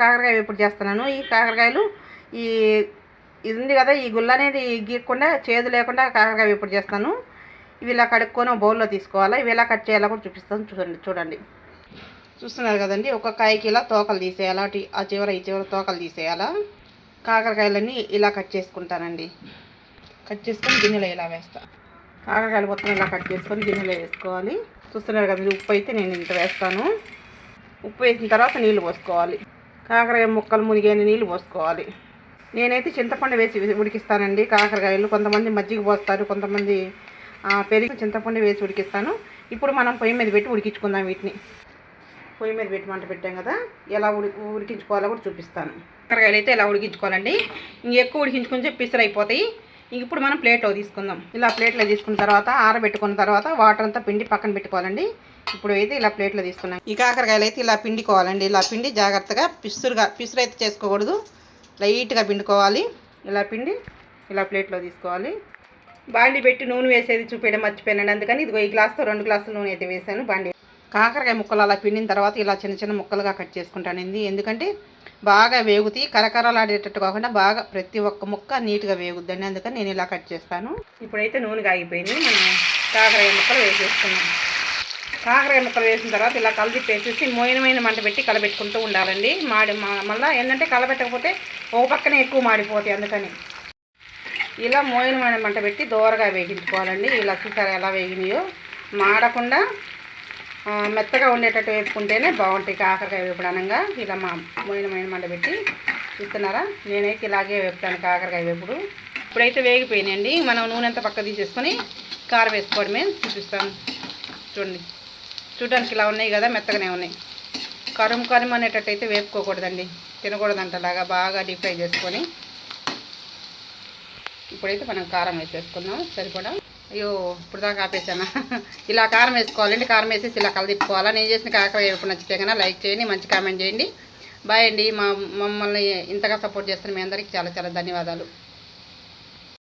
కాకరకాయ ఇప్పుడు చేస్తున్నాను. ఈ కాకరకాయలు ఈ ఇది ఉంది కదా ఈ గుల్ల అనేది గీయకుండా చేదు లేకుండా కాకరకాయ ఇప్పుడు చేస్తాను. ఇవి ఇలా కడుక్కొని బౌల్లో తీసుకోవాలి. ఇవి ఎలా కట్ చేయాలో కూడా చూపిస్తాను. చూడండి చూడండి. చూస్తున్నారు కదండి ఒక కాయకి ఇలా తోకలు తీసేయాలా. అటు ఆ చివర ఈ చివర తోకలు తీసేయాలా. కాకరకాయలన్నీ ఇలా కట్ చేసుకుంటానండి. కట్ చేసుకొని గిన్నెలో ఇలా వేస్తా. కాకరకాయలు మొత్తం ఇలా కట్ చేసుకొని గిన్నెలో వేసుకోవాలి. చూస్తున్నారు కదండి ఉప్పు అయితే నేను ఇంత వేస్తాను. ఉప్పు వేసిన తర్వాత నీళ్ళు పోసుకోవాలి. కాకరకాయ ముక్కలు మునిగేని నీళ్ళు పోసుకోవాలి. నేనైతే చింతపండు వేసి ఉడికిస్తానండి. కాకరకాయలు కొంతమంది మజ్జిగ పోస్తారు కొంతమంది పెరిగి చింతపండు వేసి ఉడికిస్తాను. ఇప్పుడు మనం పొయ్యి మీద పెట్టి ఉడికించుకుందాం వీటిని. పొయ్యి మీద పెట్టి మంట పెట్టాం కదా ఎలా ఉడి ఉడికించుకోవాలో కూడా చూపిస్తాను. కాకరకాయలు అయితే ఎలా ఉడికించుకోవాలండి? ఇంకెక్కువ ఉడికించుకుంటే పిసరు అయిపోతాయి ఇప్పుడు మనం ప్లేట్లో తీసుకుందాం. ఇలా ప్లేట్లో తీసుకున్న తర్వాత ఆరబెట్టుకున్న తర్వాత వాటర్ అంతా పిండి పక్కన పెట్టుకోవాలండి. ఇప్పుడు అయితే ఇలా ప్లేట్లో తీసుకున్నాం. ఈ కాకరకాయలు అయితే ఇలా పిండికోవాలండి. ఇలా పిండి జాగ్రత్తగా పిసురుగా పిసురు అయితే చేసుకోకూడదు. లైట్గా పిండుకోవాలి. ఇలా పిండి ఇలా ప్లేట్లో తీసుకోవాలి. బాండి పెట్టి నూనె వేసేది చూపించడం మర్చిపోయానండి. అందుకని ఇదిగో ఈ గ్లాస్తో రెండు గ్లాసులు నూనె అయితే వేసాను. బాండి కాకరకాయ ముక్కలు అలా పిండిన తర్వాత ఇలా చిన్న చిన్న ముక్కలుగా కట్ చేసుకుంటానండి. ఎందుకంటే బాగా వేగుతాయి కరకరలాడేటట్టు కాకుండా బాగా ప్రతి ఒక్క ముక్క నీట్గా వేగుద్దండి. అందుకని నేను ఇలా కట్ చేస్తాను. ఇప్పుడైతే నూనె కాగిపోయింది. మనం కాకరాయ ముక్కలు వేసేసుకున్నాం కాకరాయ ముక్కలు వేసిన తర్వాత ఇలా కలిపేసేసి మోయినమైన మంట పెట్టి కలబెట్టుకుంటూ ఉండాలండి. మాడి మా- ఏంటంటే కలబెట్టకపోతే ఒక పక్కనే ఎక్కువ మాడిపోతాయి అందుకని. ఇలా మోయినమైన మంట పెట్టి దోరగా వేగించుకోవాలండి. ఇలా చూసారా ఎలా వేగినాయో? మాడకుండా మెత్తగా ఉండేటట్టు వేపుకుంటేనే బాగుంటాయి కాకరకాయ వేపుడనంగా ఇలా మా మొయిన మంట పెట్టి చూస్తున్నారా? నేనైతే ఇలాగే వేపుతాను కాకరకాయ వేపుడు. ఇప్పుడైతే వేగిపోయినాయండి. మనం నూనె అంతా పక్క తీసేసుకొని కారం వేసుకోవడమే చూపిస్తాను. చూడండి. చూడడానికి ఇలా ఉన్నాయి కదా మెత్తగానే ఉన్నాయి. కరుము కరుము అనేటట్టు అయితే వేపుకోకూడదండి. తినకూడదంట అలాగా బాగా డీప్ ఫ్రై చేసుకొని. ఇప్పుడైతే మనం కారం వేసేసుకుందాం. సరిపడా? అయ్యో ఇప్పుడు దాకా ఆపేసానా? ఇలా కారం వేసుకోవాలండి కారం వేసేసి ఇలా కలదిప్పుకోవాలా? నేను చేసిన కాకర ఎప్పుడు నచ్చితే కన్నా లైక్ చేయండి మంచి కామెంట్ చేయండి. బాయ్ అండి. మా మమ్మల్ని ఇంతగా సపోర్ట్ చేస్తున్న మీ అందరికీ చాలా చాలా ధన్యవాదాలు.